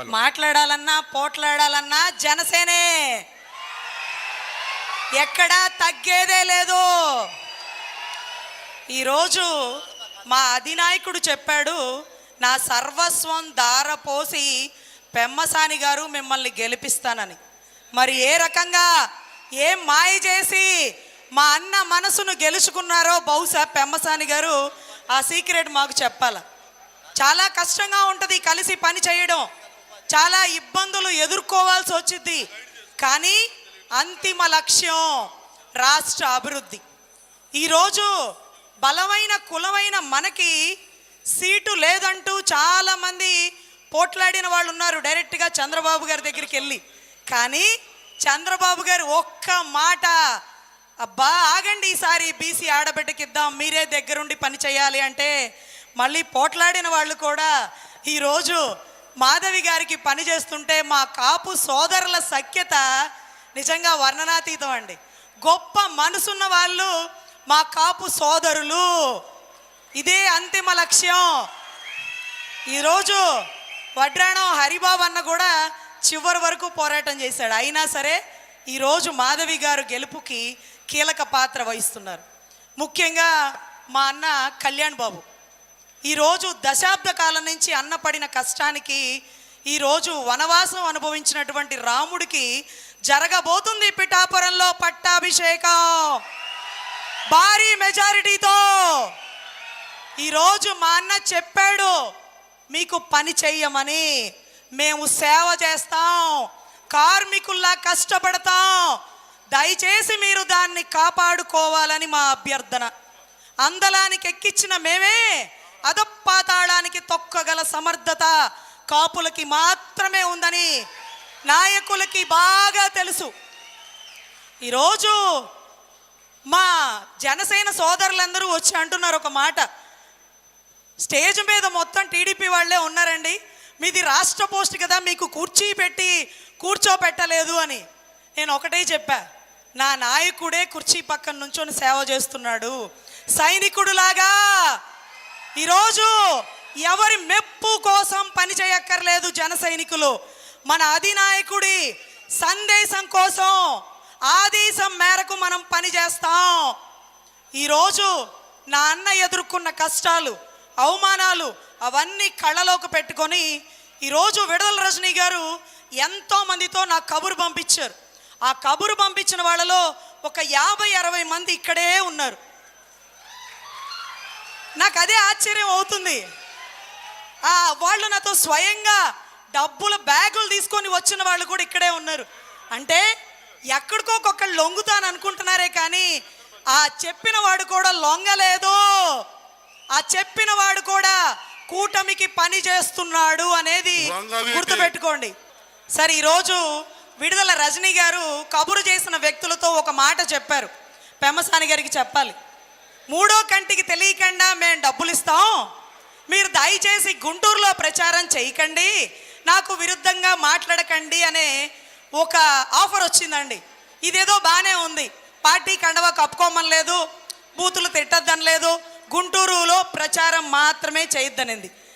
మాట్లాడాలన్నా పోట్లాడాలన్నా జనసేనే. ఎక్కడా తగ్గేదే లేదు. ఈరోజు మా అధినాయకుడు చెప్పాడు నా సర్వస్వం దారపోసి పెమ్మసాని గారు మిమ్మల్ని గెలిపిస్తానని. మరి ఏ రకంగా ఏం మాయ చేసి మా అన్న మనసును గెలుచుకున్నారో బహుశా పెమ్మసాని గారు ఆ సీక్రెట్ మాకు చెప్పాల. చాలా కష్టంగా ఉంటుంది కలిసి పని చేయడం. చాలా ఇబ్బందులు ఎదుర్కోవాల్సి వచ్చింది కానీ అంతిమ లక్ష్యం రాష్ట్ర అభివృద్ధి. ఈరోజు బలమైన కులమైన మనకి సీటు లేదంటూ చాలామంది పోట్లాడిన వాళ్ళు ఉన్నారు డైరెక్ట్గా చంద్రబాబు గారి దగ్గరికి వెళ్ళి. కానీ చంద్రబాబు గారు ఒక్క మాట అబ్బా ఆగండి ఈసారి బీసీ ఆడబిడ్డకిద్దాం మీరే దగ్గరుండి పని చేయాలి అంటే మళ్ళీ పోట్లాడిన వాళ్ళు కూడా ఈరోజు మాధవి గారికి పని చేస్తుంటే మా కాపు సోదరుల సఖ్యత నిజంగా వర్ణనాతీతం అండి. గొప్ప మనసున్న వాళ్ళు మా కాపు సోదరులు. ఇదే అంతిమ లక్ష్యం. ఈరోజు వడ్రాణం హరిబాబు అన్న కూడా చివరి వరకు పోరాటం చేశాడు. అయినా సరే ఈరోజు మాధవి గారు గెలుపుకి కీలక పాత్ర వహిస్తున్నారు. ముఖ్యంగా మా అన్న కళ్యాణ్ బాబు. ఈరోజు దశాబ్ద కాలం నుంచి అన్న పడిన కష్టానికి ఈరోజు వనవాసం అనుభవించినటువంటి రాముడికి జరగబోతుంది పిఠాపురంలో పట్టాభిషేకం. భారీ మెజారిటీతో. ఈరోజు మా అన్న చెప్పాడు మీకు పని చెయ్యమని. మేము సేవ చేస్తాం. కార్మికుల్లా కష్టపడతాం. దయచేసి మీరు దాన్ని కాపాడుకోవాలని మా అభ్యర్థన. అందలానికి ఎక్కించిన మేమే అధపాతాళానికి తొక్కగల సమర్థత కాపులకి మాత్రమే ఉందని నాయకులకి బాగా తెలుసు. ఈరోజు మా జనసేన సోదరులందరూ వచ్చి అంటున్నారు ఒక మాట. స్టేజ్ మీద మొత్తం టీడీపీ వాళ్ళే ఉన్నారండి. మీది రాష్ట్ర పోస్ట్ కదా మీకు కుర్చీ పెట్టి కూర్చోపెట్టలేదు అని. నేను ఒకటే చెప్పా నా నాయకుడే కుర్చీ పక్కన నుంచొని సేవ చేస్తున్నాడు. సైనికుడులాగా ఈరోజు ఎవరి మెప్పు కోసం పని చేయక్కర్లేదు జన సైనికులు. మన అధినాయకుడి సందేశం కోసం ఆదేశం మేరకు మనం పని చేస్తాం. ఈరోజు నా అన్న ఎదుర్కొన్న కష్టాలు అవమానాలు అవన్నీ కళ్ళలోకి పెట్టుకొని ఈరోజు విడుదల రజనీ గారు ఎంతో మందితో నాకు కబురు పంపించారు. ఆ కబురు పంపించిన వాళ్ళలో ఒక యాభై అరవై మంది ఇక్కడే ఉన్నారు. నాకు అదే ఆశ్చర్యం అవుతుంది. ఆ వాళ్ళు నాతో స్వయంగా డబ్బుల బ్యాగులు తీసుకొని వచ్చిన వాళ్ళు కూడా ఇక్కడే ఉన్నారు. అంటే ఎక్కడికోకొక్కళ్ళు లొంగుతాను అనుకుంటున్నారే కానీ ఆ చెప్పిన వాడు కూడా లొంగలేదు. ఆ చెప్పిన వాడు కూడా కూటమికి పని చేస్తున్నాడు అనేది. గుర్తుపెట్టుకోండి. సరే ఈరోజు విడుదల రజనీ గారు కబురు చేసిన వ్యక్తులతో ఒక మాట చెప్పారు. పెమ్మసాని గారికి చెప్పాలి. మూడో కంటికి తెలియకుండా మేము డబ్బులు ఇస్తాం మీరు దయచేసి గుంటూరులో ప్రచారం చేయకండి. నాకు విరుద్ధంగా మాట్లాడకండి అనే ఒక ఆఫర్ వచ్చిందండి. ఇదేదో బాగానే ఉంది. పార్టీ కండవ కప్పుకోమని లేదు బూతులు తిట్టద్దని లేదు గుంటూరులో ప్రచారం మాత్రమే చేయొద్దనింది.